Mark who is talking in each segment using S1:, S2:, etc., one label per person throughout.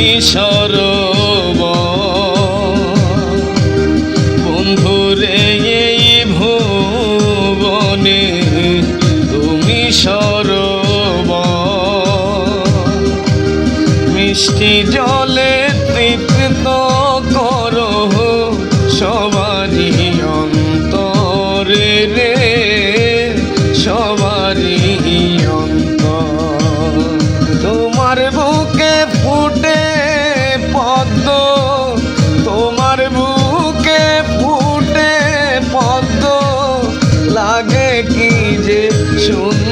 S1: নদী সরব বন্ধুরে এই ভুবনে তুমি সরব। মিষ্টি জলে তৃপ্ত Sure.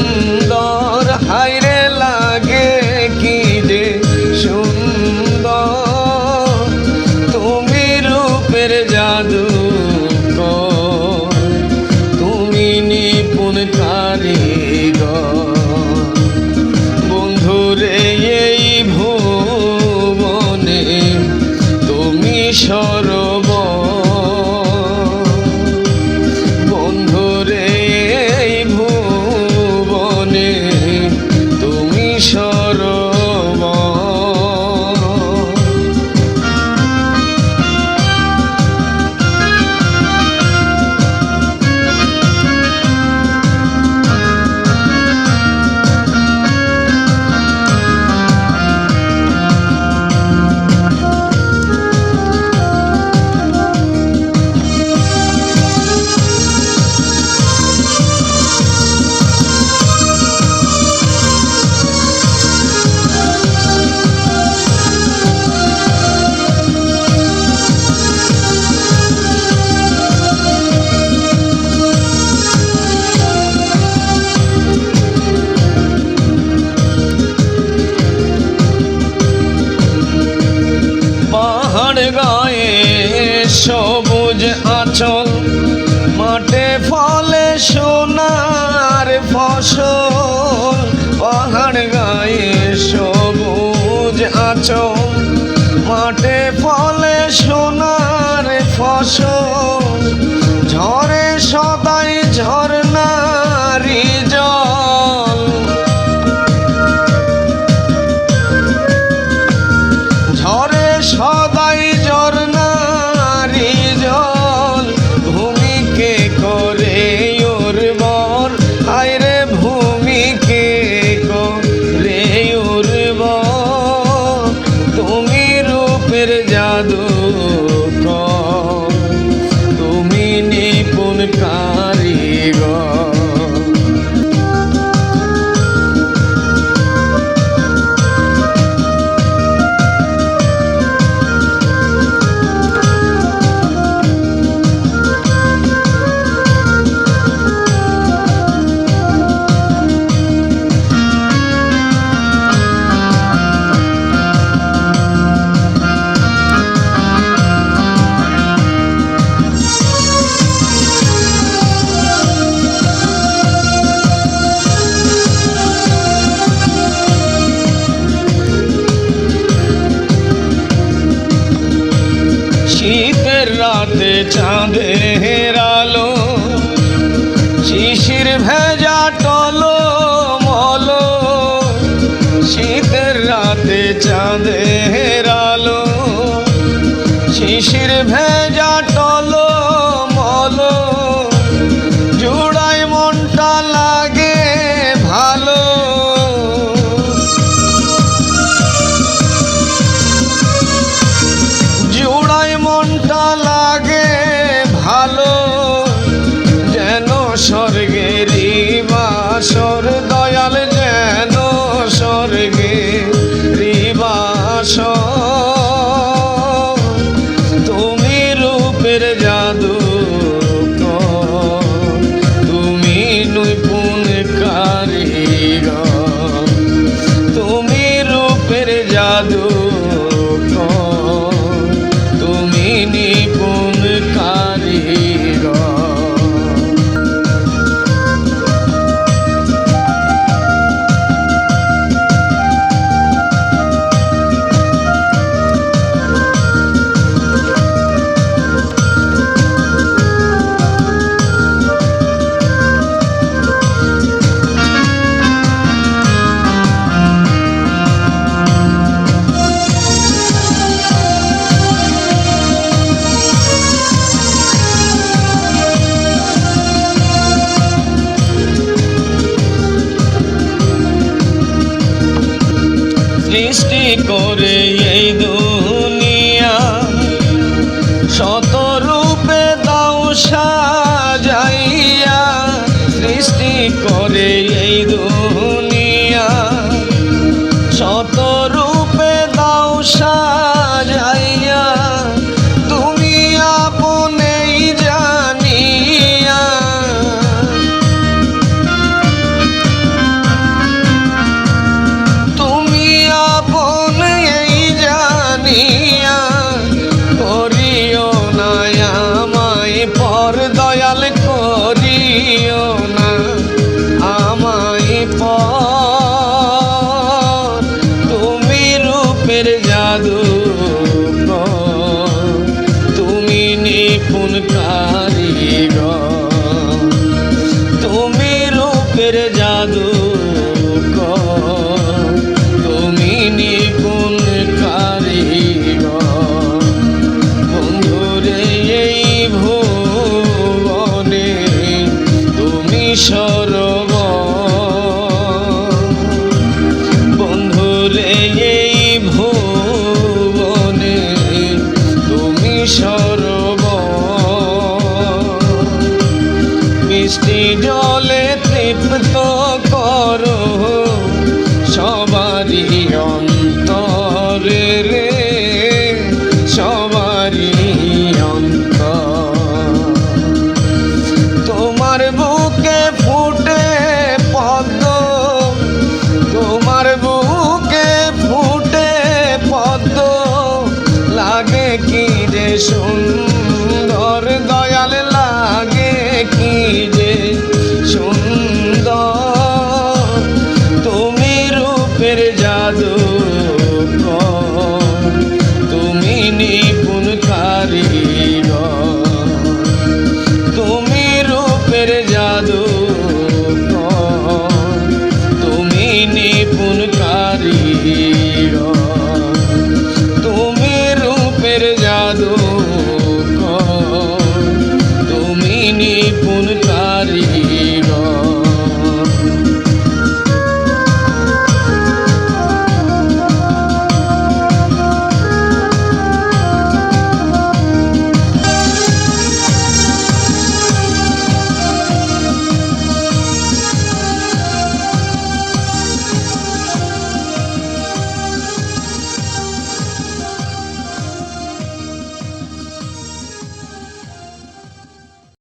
S1: সোনার ফসল পাহাড় গায়ে সবুজ আচল। মাঠে ফলে সোনার ফসল ঝড় রাতে চাঁদে হেরালো শিশির ভেজা টলো মলো শীতের রাতে চাঁদে হেরালো শিশির ভেজা তোর দয়াল যেন স্বর্গে রিবাস তুমি রূপের জাদু সৃষ্টি করে এই দুনিয়া লাগে কি রে সুন্দর